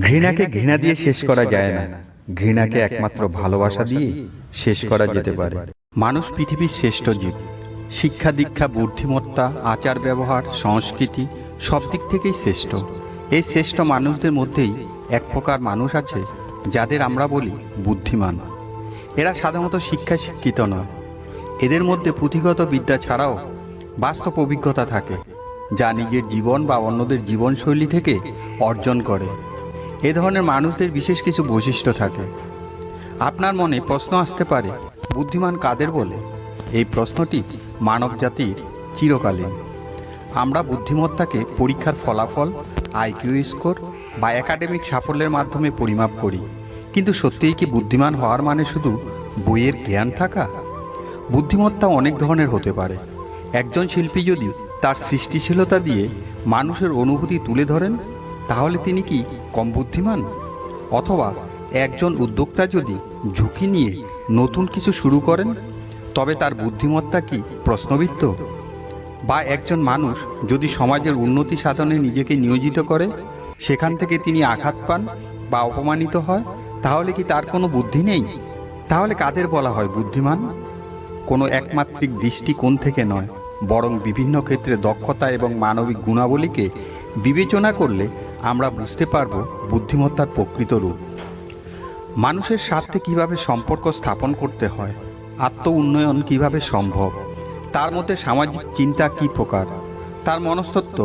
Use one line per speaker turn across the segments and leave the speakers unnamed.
ঘৃণাকে ঘৃণা দিয়ে শেষ করা যায় না। ঘৃণাকে একমাত্র ভালোবাসা দিয়ে শেষ করা যেতে পারে। মানুষ পৃথিবীর শ্রেষ্ঠ জীব। শিক্ষা দীক্ষা বুদ্ধিমত্তা আচার ব্যবহার সংস্কৃতি সব দিক থেকেই শ্রেষ্ঠ। এই শ্রেষ্ঠ মানুষদের মধ্যেই এক প্রকার মানুষ আছে যাদের আমরা বলি বুদ্ধিমান। এরা সাধারণত শিক্ষায় শিক্ষিত নয়। এদের মধ্যে পুঁথিগত বিদ্যা ছাড়াও বাস্তব অভিজ্ঞতা থাকে যা নিজের জীবন বা অন্যদের জীবনশৈলী থেকে অর্জন করে। এ ধরনের মানুষদের বিশেষ কিছু বৈশিষ্ট্য থাকে। আপনার মনে প্রশ্ন আসতে পারে, বুদ্ধিমান কাদের বলে? এই প্রশ্নটি মানব জাতির চিরকালীন। আমরা বুদ্ধিমত্তাকে পরীক্ষার ফলাফল, আইকিউ স্কোর বা একাডেমিক সাফল্যের মাধ্যমে পরিমাপ করি। কিন্তু সত্যিই কি বুদ্ধিমান হওয়ার মানে শুধু বইয়ের জ্ঞান থাকা? বুদ্ধিমত্তা অনেক ধরনের হতে পারে। একজন শিল্পী যদি তার সৃষ্টিশীলতা দিয়ে মানুষের অনুভূতি তুলে ধরেন তাহলে তিনি কি কম বুদ্ধিমান? অথবা একজন উদ্যোক্তা যদি ঝুঁকি নিয়ে নতুন কিছু শুরু করেন, তবে তার বুদ্ধিমত্তা কি প্রশ্নবিদ্ধ? বা একজন মানুষ যদি সমাজের উন্নতি সাধনে নিজেকে নিয়োজিত করে, সেখান থেকে তিনি আঘাত পান বা অপমানিত হয়, তাহলে কি তার কোনো বুদ্ধি নেই? তাহলে কাদের বলা হয় বুদ্ধিমান? কোনো একমাত্রিক দৃষ্টিকোণ থেকে নয়, বরং বিভিন্ন ক্ষেত্রে দক্ষতা এবং মানবিক গুণাবলীকে বিবেচনা করলে আমরা বুঝতে পারব বুদ্ধিমত্তার প্রকৃত রূপ। মানুষের স্বার্থে কীভাবে সম্পর্ক স্থাপন করতে হয়, আত্ম উন্নয়ন কীভাবে সম্ভব, তার মধ্যে সামাজিক চিন্তা কী প্রকার, তার মনস্তত্ব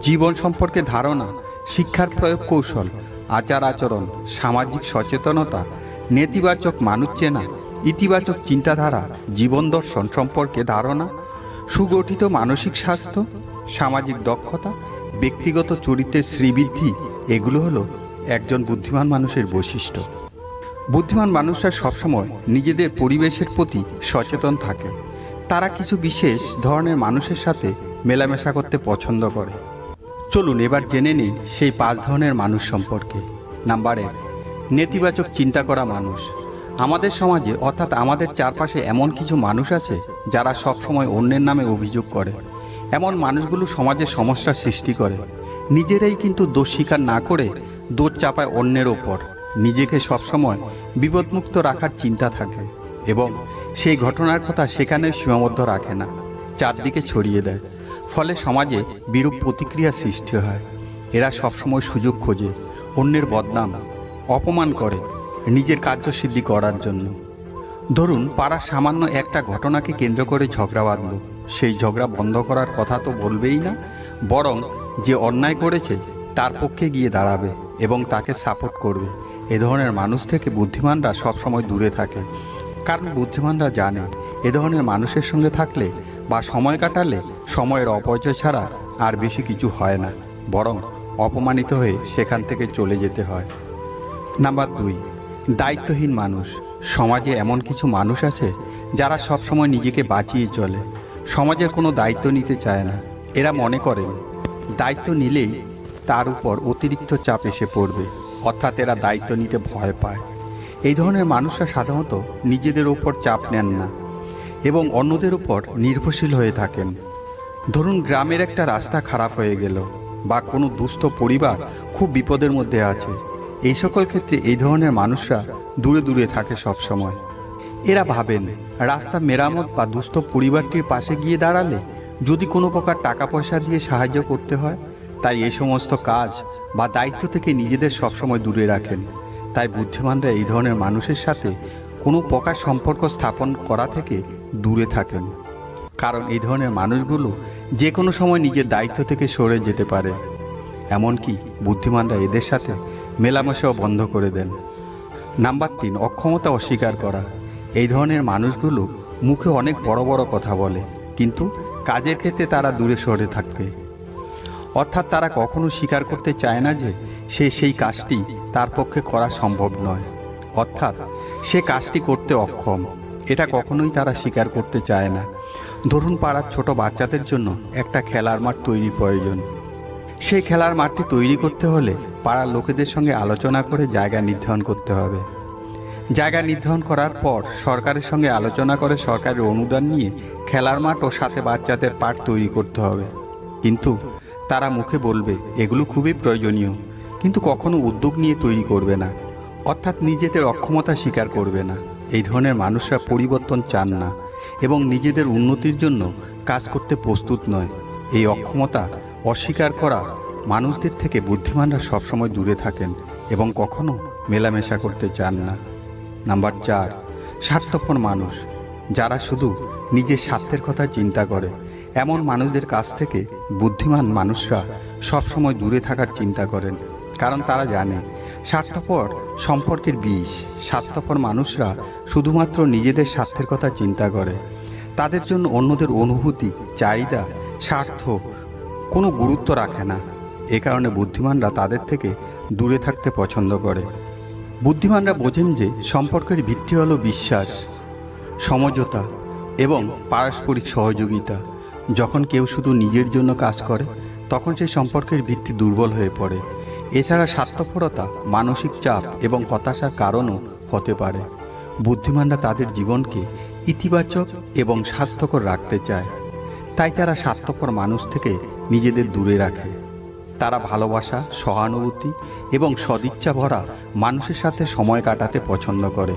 জীবন সম্পর্কে ধারণা, শিক্ষার প্রয়োগ কৌশল, আচার আচরণ, সামাজিক সচেতনতা, নেতিবাচক মানুষ চেনা ইতিবাচক চিন্তাধারা, জীবন দর্শন সম্পর্কে ধারণা, সুগঠিত মানসিক স্বাস্থ্য, সামাজিক দক্ষতা ব্যক্তিগত চরিত্রের শ্রীবৃদ্ধি, এগুলো হলো একজন বুদ্ধিমান মানুষের বৈশিষ্ট্য। বুদ্ধিমান মানুষরা সবসময় নিজেদের পরিবেশের প্রতি সচেতন থাকে। তারা কিছু বিশেষ ধরনের মানুষের সাথে মেলামেশা করতে পছন্দ করে। চলুন এবার জেনে নিই সেই পাঁচ ধরনের মানুষ সম্পর্কে। নাম্বার এক, নেতিবাচক চিন্তা করা মানুষ। আমাদের সমাজে অর্থাৎ আমাদের চারপাশে এমন কিছু মানুষ আছে যারা সবসময় অন্যের নামে অভিযোগ করে। এমন মানুষগুলো সমাজে সমস্যার সৃষ্টি করে। নিজেরাই কিন্তু দোষ স্বীকার না করে দোষ চাপায় অন্যের ওপর। নিজেকে সবসময় বিপদমুক্ত রাখার চিন্তা থাকে এবং সেই ঘটনার কথা সেখানে সীমাবদ্ধ রাখে না। চারদিকে ছড়িয়ে দেয়। ফলে সমাজে বিরূপ প্রতিক্রিয়া সৃষ্টি হয়। এরা সবসময় সুযোগ খোঁজে, অন্যের বদনাম, অপমান করে নিজের কার্যসিদ্ধি করার জন্য। ধরুন, পাড়ার সামান্য একটা ঘটনাকে কেন্দ্র করে ঝগড়া বাঁধল। সেই ঝগড়া বন্ধ করার কথা তো বলবেই না, বরং যে অন্যায় করেছে তার পক্ষে গিয়ে দাঁড়াবে এবং তাকে সাপোর্ট করবে। এ ধরনের মানুষ থেকে বুদ্ধিমানরা সবসময় দূরে থাকে। কারণ বুদ্ধিমানরা জানে, এ ধরনের মানুষের সঙ্গে থাকলে বা সময় কাটালে সময়ের অপচয় ছাড়া আর বেশি কিছু হয় না, বরং অপমানিত হয়ে সেখান থেকে চলে যেতে হয়। নাম্বার দুই, দায়িত্বহীন মানুষ। সমাজে এমন কিছু মানুষ আছে যারা সবসময় নিজেকে বাঁচিয়ে চলে। সমাজের কোনো দায়িত্ব নিতে চায় না। এরা মনে করেন, দায়িত্ব নিলেই তার উপর অতিরিক্ত চাপ এসে পড়বে, অর্থাৎ এরা দায়িত্ব নিতে ভয় পায়। এই ধরনের মানুষরা সাধারণত নিজেদের ওপর চাপ নেন না এবং অন্যদের উপর নির্ভরশীল হয়ে থাকেন। ধরুন, গ্রামের একটা রাস্তা খারাপ হয়ে গেল বা কোনো দুস্থ পরিবার খুব বিপদের মধ্যে আছে। এই সকল ক্ষেত্রে এই ধরনের মানুষরা দূরে দূরে থাকে সব সময় এরা ভাবেন, রাস্তা মেরামত বা দুস্থ পরিবারটির পাশে গিয়ে দাঁড়ালে যদি কোনো প্রকার টাকা পয়সা দিয়ে সাহায্য করতে হয়, তাই এই সমস্ত কাজ বা দায়িত্ব থেকে নিজেদের সবসময় দূরে রাখেন। তাই বুদ্ধিমানরা এই ধরনের মানুষের সাথে কোনো প্রকার সম্পর্ক স্থাপন করা থেকে দূরে থাকেন। কারণ এই ধরনের মানুষগুলো যে কোনো সময় নিজের দায়িত্ব থেকে সরে যেতে পারে। এমনকি বুদ্ধিমানরা এদের সাথে মেলামেশাও বন্ধ করে দেন। নাম্বার তিন, অক্ষমতা অস্বীকার করা। এই ধরনের মানুষগুলো মুখে অনেক বড় বড় কথা বলে, কিন্তু কাজের ক্ষেত্রে তারা দূরে সরে থাকবে। অর্থাৎ তারা কখনো স্বীকার করতে চায় না যে সে সেই কাজটি তার পক্ষে করা সম্ভব নয়। অর্থাৎ সে কাজটি করতে অক্ষম, এটা কখনোই তারা স্বীকার করতে চায় না। ধরুন পাড়ার ছোট বাচ্চাদের জন্য একটা খেলার মাঠ তৈরি প্রয়োজন। সেই খেলার মাঠটি তৈরি করতে হলে পাড়ার লোকেদের সঙ্গে আলোচনা করে জায়গা নির্ধারণ করতে হবে। জায়গা নির্ধারণ করার পর সরকারের সঙ্গে আলোচনা করে সরকারের অনুদান নিয়ে খেলার মাঠ ও সাথে বাচ্চাদের পাঠ তৈরি করতে হবে। কিন্তু তারা মুখে বলবে, এগুলো খুবই প্রয়োজনীয়। কিন্তু কখনো উদ্যোগ নিয়ে তৈরি করবে না। অর্থাৎ নিজেদের অক্ষমতা স্বীকার করবে না। এই ধরনের মানুষরা পরিবর্তন চান না এবং নিজেদের উন্নতির জন্য কাজ করতে প্রস্তুত নয়। এই অক্ষমতা অস্বীকার করা মানুষদের থেকে বুদ্ধিমানরা সবসময় দূরে থাকেন এবং কখনো মেলামেশা করতে চান না। নাম্বার চার, স্বার্থপর মানুষ। যারা শুধু নিজের স্বার্থের কথা চিন্তা করে, এমন মানুষদের কাছ থেকে বুদ্ধিমান মানুষরা সবসময় দূরে থাকার চিন্তা করেন। কারণ তারা জানে, স্বার্থপর সম্পর্কের বিষ, স্বার্থপর মানুষরা শুধুমাত্র নিজেদের স্বার্থের কথা চিন্তা করে। তাদের জন্য অন্যদের অনুভূতি, চাহিদা, স্বার্থ কোনো গুরুত্ব রাখে না। এ কারণে বুদ্ধিমানরা তাদের থেকে দূরে থাকতে পছন্দ করে। বুদ্ধিমানরা বোঝেন যে সম্পর্কের ভিত্তি হলো বিশ্বাস, সমঝোতা এবং পারস্পরিক সহযোগিতা। যখন কেউ শুধু নিজের জন্য কাজ করে, তখন সেই সম্পর্কের ভিত্তি দুর্বল হয়ে পড়ে। এছাড়া স্বার্থপরতা, মানসিক চাপ এবং হতাশার কারণও হতে পারে। বুদ্ধিমানরা তাদের জীবনকে ইতিবাচক এবং স্বাস্থ্যকর রাখতে চায়। তাই তারা স্বার্থপর মানুষ থেকে নিজেদের দূরে রাখে। তারা ভালোবাসা, সহানুভূতি এবং সদিচ্ছা ভরা মানুষের সাথে সময় কাটাতে পছন্দ করে।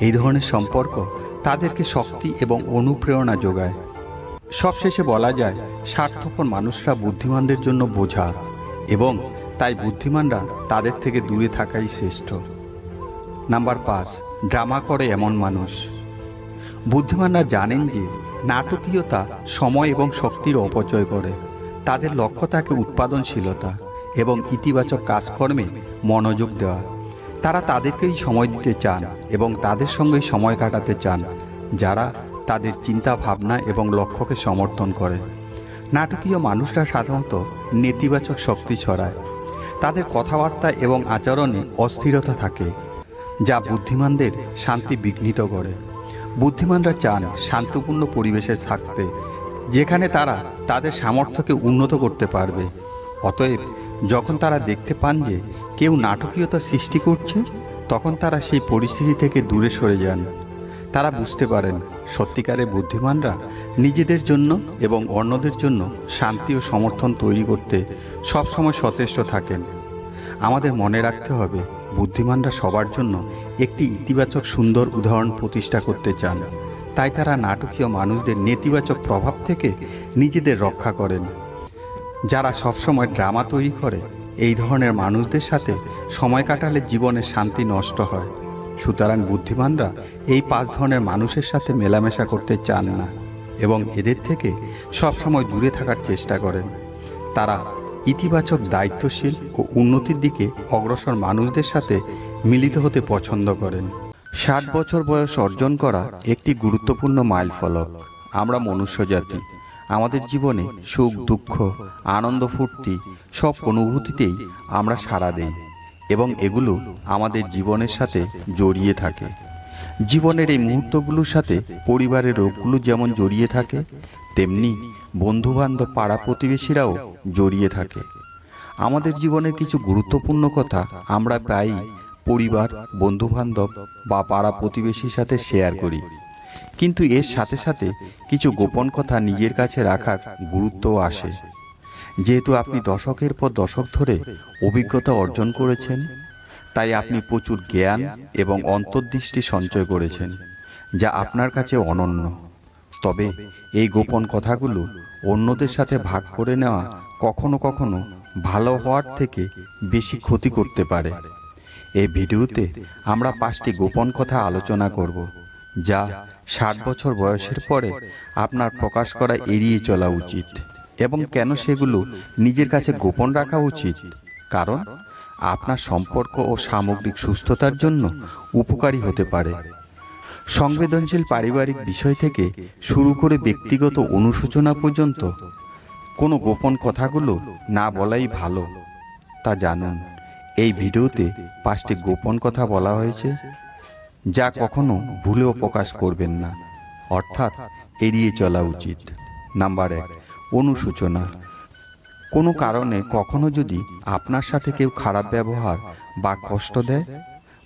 এই ধরনের সম্পর্ক তাদেরকে শক্তি এবং অনুপ্রেরণা যোগায়। সবশেষে বলা যায়, স্বার্থপর মানুষরা বুদ্ধিমানদের জন্য বোঝা এবং তাই বুদ্ধিমানরা তাদের থেকে দূরে থাকাই শ্রেষ্ঠ। নাম্বার পাঁচ, ড্রামা করে এমন মানুষ। বুদ্ধিমানরা জানেন যে নাটকীয়তা সময় এবং শক্তির অপচয় করে। তাদের লক্ষ্য থাকে উৎপাদনশীলতা এবং ইতিবাচক কাজকর্মে মনোযোগ দেওয়া। তারা তাদেরকেই সময় দিতে চান এবং তাদের সঙ্গেই সময় কাটাতে চান, যারা তাদের চিন্তা, ভাবনা এবং লক্ষ্যকে সমর্থন করে। নাটকীয় মানুষরা সাধারণত নেতিবাচক শক্তি ছড়ায়। তাদের কথাবার্তা এবং আচরণে অস্থিরতা থাকে, যা বুদ্ধিমানদের শান্তি বিঘ্নিত করে। বুদ্ধিমানরা চান শান্তপূর্ণ পরিবেশে থাকতে যেখানে তারা তাদের সামর্থ্যকে উন্নত করতে পারবে। অতএব, যখন তারা দেখতে পান যে কেউ নাটকীয়তা সৃষ্টি করছে, তখন তারা সেই পরিস্থিতি থেকে দূরে সরে যান। তারা বুঝতে পারেন, সত্যিকারের বুদ্ধিমানরা নিজেদের জন্য এবং অন্যদের জন্য শান্তি ও সমর্থন তৈরি করতে সবসময় সচেষ্ট থাকেন। আমাদের মনে রাখতে হবে, বুদ্ধিমানরা সবার জন্য একটি ইতিবাচক সুন্দর উদাহরণ প্রতিষ্ঠা করতে চান। তাই তারা নাটকীয় মানুষদের নেতিবাচক প্রভাব থেকে নিজেদের রক্ষা করেন। যারা সবসময় ড্রামা তৈরি করে, এই ধরনের মানুষদের সাথে সময় কাটালে জীবনে শান্তি নষ্ট হয়। সুতরাং বুদ্ধিমানরা এই পাঁচ ধরনের মানুষের সাথে মেলামেশা করতে চান না এবং এদের থেকে সবসময় দূরে থাকার চেষ্টা করেন। তারা ইতিবাচক দায়িত্বশীল ও উন্নতির দিকে অগ্রসর মানুষদের সাথে মিলিত হতে পছন্দ করেন। ষাট বছর বয়স অর্জন করা একটি গুরুত্বপূর্ণ মাইল ফলক আমরা মনুষ্য জাতি। আমাদের জীবনে সুখ, দুঃখ, আনন্দ, ফুর্তি সব অনুভূতিতেই আমরা সাড়া দেই এবং এগুলো আমাদের জীবনের সাথে জড়িয়ে থাকে। জীবনের এই মুহূর্তগুলোর সাথে পরিবারের রোগগুলো যেমন জড়িয়ে থাকে, তেমনি বন্ধুবান্ধব, পাড়া প্রতিবেশীরাও জড়িয়ে থাকে। আমাদের জীবনের কিছু গুরুত্বপূর্ণ কথা আমরা প্রায়ই পরিবার, বন্ধুবান্ধব বা পাড়া প্রতিবেশীর সাথে শেয়ার করি। কিন্তু এর সাথে সাথে কিছু গোপন কথা নিজের কাছে রাখার গুরুত্বও আসে। যেহেতু আপনি দশকের পর দশক ধরে অভিজ্ঞতা অর্জন করেছেন, তাই আপনি প্রচুর জ্ঞান এবং অন্তর্দৃষ্টি সঞ্চয় করেছেন, যা আপনার কাছে অনন্য। তবে এই গোপন কথাগুলো অন্যদের সাথে ভাগ করে নেওয়া কখনো কখনো ভালো হওয়ার থেকে বেশি ক্ষতি করতে পারে। এই ভিডিওতে আমরা পাঁচটি গোপন কথা আলোচনা করব, যা ষাট বছর বয়সের পরে আপনার প্রকাশ করা এড়িয়ে চলা উচিত এবং কেন সেগুলো নিজের কাছে গোপন রাখা উচিত। কারণ আপনার সম্পর্ক ও সামগ্রিক সুস্থতার জন্য উপকারী হতে পারে। সংবেদনশীল পারিবারিক বিষয় থেকে শুরু করে ব্যক্তিগত অনুশোচনা পর্যন্ত কোনো গোপন কথাগুলো না বলাই ভালো, তা জানুন। এই ভিডিওতে পাঁচটি গোপন কথা বলা হয়েছে, যা কখনো ভুলেও প্রকাশ করবেন না। অর্থাৎ, এড়িয়ে চলা উচিত। নাম্বার এক, অনুশোচনা। কোনো কারণে কখনো যদি আপনার সাথে কেউ খারাপ ব্যবহার বা কষ্ট দেয়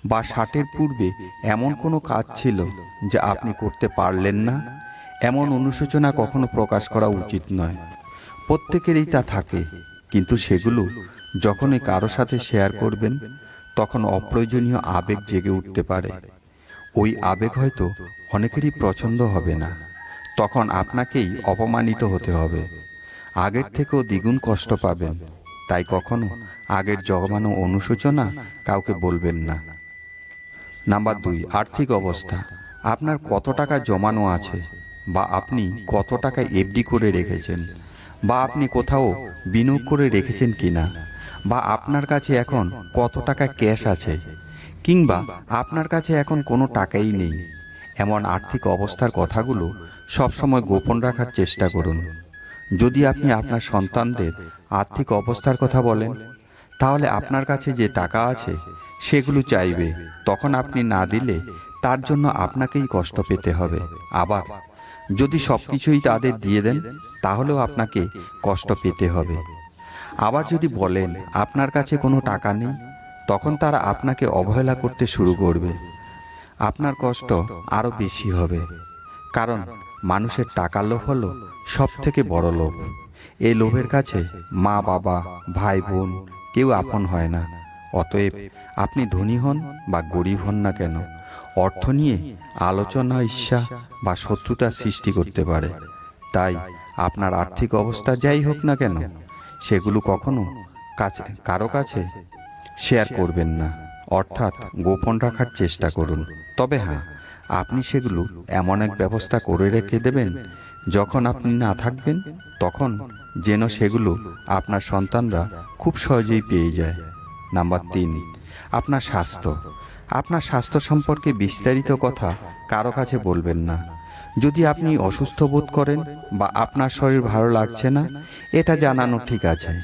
বা ষাটের পূর্বে এমন কোনো কাজ ছিল যা আপনি করতে পারলেন না, এমন অনুশোচনা কখনো প্রকাশ করা উচিত নয়। প্রত্যেকেরই তা থাকে, কিন্তু সেগুলো যখনই কারও সাথে শেয়ার করবেন, তখন অপ্রয়োজনীয় আবেগ জেগে উঠতে পারে। ওই আবেগ হয়তো অনেকেরই পছন্দ হবে না। তখন আপনাকেই অপমানিত হতে হবে। আগের থেকেও দ্বিগুণ কষ্ট পাবেন। তাই কখনো আগের জমানো অনুশোচনা কাউকে বলবেন না। নাম্বার দুই, আর্থিক অবস্থা। আপনার কত টাকা জমানো আছে বা আপনি কত টাকা এফডি করে রেখেছেন বা আপনি কোথাও বিনিয়োগ করে রেখেছেন কিনা বা আপনার কাছে এখন কত টাকা ক্যাশ আছে? কিংবা আপনার কাছে এখন কোনো টাকাই নেই। এমন আর্থিক অবস্থার কথাগুলো সবসময় গোপন রাখার চেষ্টা করুন। যদি আপনি আপনার সন্তানদের আর্থিক অবস্থার কথা বলেন, তাহলে আপনার কাছে যে টাকা আছে, সেগুলো চাইবে। তখন আপনি না দিলে তার জন্য আপনাকেই কষ্ট পেতে হবে। আবার যদি সব কিছুই তাদের দিয়ে দেন, তাহলেও আপনাকে কষ্ট পেতে হবে। আবার যদি বলেন, আপনার কাছে কোনো টাকা নেই, তখন তারা আপনাকে অবহেলা করতে শুরু করবে। আপনার কষ্ট আরও বেশি হবে। কারণ মানুষের টাকা লোভ হলো সব থেকে বড় লোভ। এই লোভের কাছে মা, বাবা, ভাই, বোন কেউ আপন হয় না। অতএব আপনি ধনী হন বা গরিব হন না কেন। অর্থ নিয়ে আলোচনা, ঈর্ষা বা শত্রুতার সৃষ্টি করতে পারে। তাই আপনার আর্থিক অবস্থা যাই হোক না কেন সেগুলো কখনো কাছে, কারও কাছে শেয়ার করবেন না। অর্থাৎ গোপন রাখার চেষ্টা করুন। তবে হ্যাঁ আপনি সেগুলো এমন এক ব্যবস্থা করে রেখে দেবেন, যখন আপনি না থাকবেন, তখন যেন সেগুলো আপনার সন্তানরা খুব সহজেই পেয়ে যায়। নাম্বার তিন, আপনার স্বাস্থ্য। আপনার স্বাস্থ্য সম্পর্কে বিস্তারিত কথা কারও কাছে বলবেন না। যদি আপনি অসুস্থ বোধ করেন বা আপনার শরীর ভালো লাগছে না, এটা জানানো ঠিক আছে।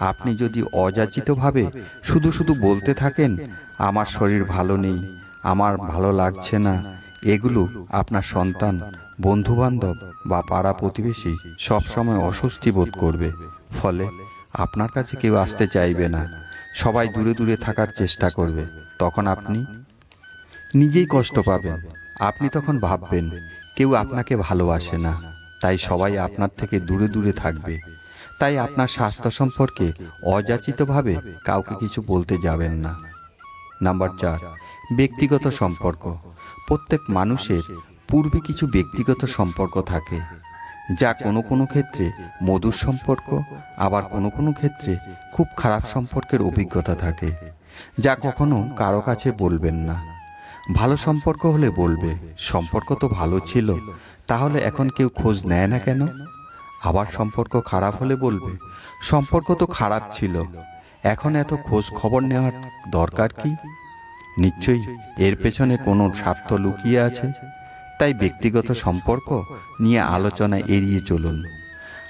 আপনি যদি অযাচিতভাবে শুধু শুধু বলতে থাকেন, আমার শরীর ভালো নেই, আমার ভালো লাগছে না, এগুলো আপনার সন্তান, বন্ধুবান্ধব বা পাড়া প্রতিবেশী সবসময় অস্বস্তি বোধ করবে। ফলে আপনার কাছে কেউ আসতে চাইবে না। সবাই দূরে দূরে থাকার চেষ্টা করবে। তখন আপনি নিজেই কষ্ট পাবেন। আপনি তখন ভাববেন কেউ আপনাকে ভালোবাসে না। তাই সবাই আপনার থেকে দূরে দূরে থাকবে। তাই আপনার স্বাস্থ্য সম্পর্কে অযাচিতভাবে কাউকে কিছু বলতে যাবেন না। নাম্বার চার, ব্যক্তিগত সম্পর্ক। প্রত্যেক মানুষের পূর্বে কিছু ব্যক্তিগত সম্পর্ক থাকে। যা কোনো কোনো ক্ষেত্রে মধুর সম্পর্ক, আবার কোনো কোনো ক্ষেত্রে খুব খারাপ সম্পর্কের অভিজ্ঞতা থাকে, যা কখনো কারও কাছে বলবেন না। ভালো সম্পর্ক হলে বলবে, সম্পর্ক তো ভালো ছিল, তাহলে এখন কেউ খোঁজ নেয় না কেন? আবার সম্পর্ক খারাপ হলে বলবে, সম্পর্ক তো খারাপ ছিল, এখন এত খোঁজ খবর নেওয়ার দরকার কি? নিশ্চয়ই, এর পেছনে কোনো স্বার্থ লুকিয়ে আছে, তাই ব্যক্তিগত সম্পর্ক নিয়ে আলোচনা এড়িয়ে চলুন।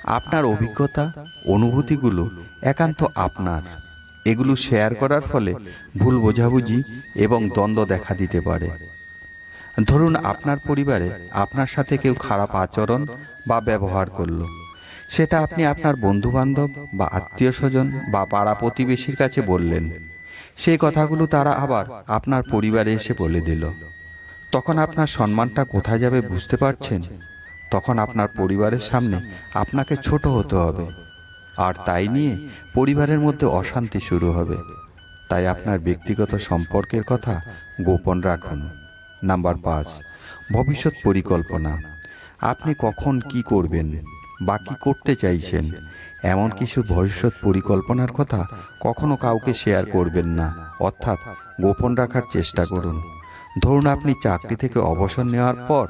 আপনার অভিজ্ঞতা, অনুভূতিগুলো একান্ত আপনার। এগুলো শেয়ার করার ফলে ভুল বোঝাবুঝি এবং দ্বন্দ্ব দেখা দিতে পারে। ধরুন আপনার পরিবারে আপনার সাথে কেউ খারাপ আচরণ বা ব্যবহার করল। সেটা আপনি আপনার বন্ধুবান্ধব বা আত্মীয় স্বজন বা পাড়া প্রতিবেশীর কাছে বললেন। সেই কথাগুলো তারা আবার আপনার পরিবারে এসে বলে দিল। তখন আপনার সম্মানটা কোথায় যাবে বুঝতে পারছেন? তখন আপনার পরিবারের সামনে আপনাকে ছোট হতে হবে। আর তাই নিয়ে পরিবারের মধ্যে অশান্তি শুরু হবে। তাই আপনার ব্যক্তিগত সম্পর্কের কথা গোপন রাখুন। নাম্বার পাঁচ, ভবিষ্যৎ পরিকল্পনা। আপনি কখন কি করবেন বা কি করতে চাইছেন, এমন কিছু ভবিষ্যৎ পরিকল্পনার কথা কখনো কাউকে শেয়ার করবেন না। অর্থাৎ গোপন রাখার চেষ্টা করুন। ধরুন আপনি চাকরি থেকে অবসর নেওয়ার পর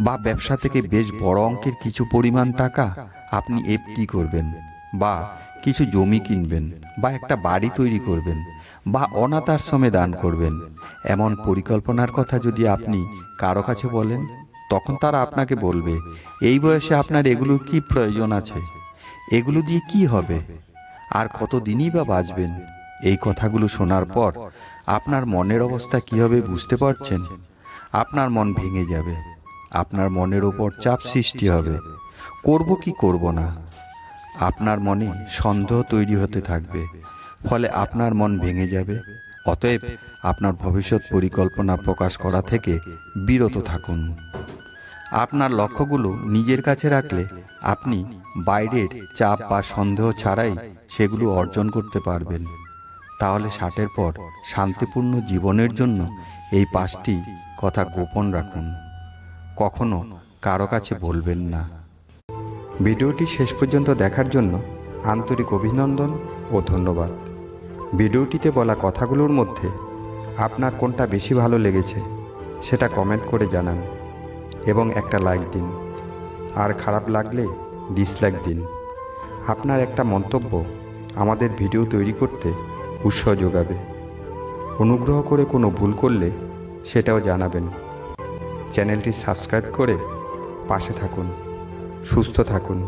বা ব্যবসা থেকে বেশ বড় অঙ্কের কিছু পরিমাণ টাকা আপনি এফডি করবেন, বা কিছু জমি কিনবেন, বা একটা বাড়ি তৈরি করবেন, বা অনাথ আশ্রমে দান করবেন। এমন পরিকল্পনার কথা যদি আপনি কারও কাছে বলেন, তখন তারা আপনাকে বলবে, এই বয়সে আপনার এগুলোর কি প্রয়োজন আছে? এগুলো দিয়ে কি হবে? আর কত দিনই বা বাঁচবেন? এই কথাগুলো শোনার পর আপনার মনের অবস্থা কী হবে বুঝতে পারছেন? আপনার মন ভেঙে যাবে। আপনার মনের ওপর চাপ সৃষ্টি হবে। করব কি করব না? আপনার মনে সন্দেহ তৈরি হতে থাকবে, ফলে আপনার মন ভেঙে যাবে। অতএব আপনার ভবিষ্যৎ পরিকল্পনা প্রকাশ করা থেকে বিরত থাকুন। আপনার লক্ষ্যগুলো নিজের কাছে রাখলে আপনি বাইরের চাপ বা সন্দেহ ছাড়াই সেগুলো অর্জন করতে পারবেন। তাহলে ষাটের পর শান্তিপূর্ণ জীবনের জন্য এই পাঁচটি কথা গোপন রাখুন। কখনো কারও কাছে বলবেন না। ভিডিওটি শেষ পর্যন্ত দেখার জন্য আন্তরিক অভিনন্দন ও ধন্যবাদ। ভিডিওটিতে বলা কথাগুলোর মধ্যে আপনার কোনটা বেশি ভালো লেগেছে সেটা কমেন্ট করে জানান এবং একটা লাইক দিন। আর খারাপ লাগলে ডিসলাইক দিন। আপনার একটা মন্তব্য আমাদের ভিডিও তৈরি করতে উৎসাহ যোগাবে। অনুগ্রহ করে কোনো ভুল করলে সেটাও জানাবেন। চ্যানেলটি সাবস্ক্রাইব করে পাশে থাকুন সুস্থ থাকুন।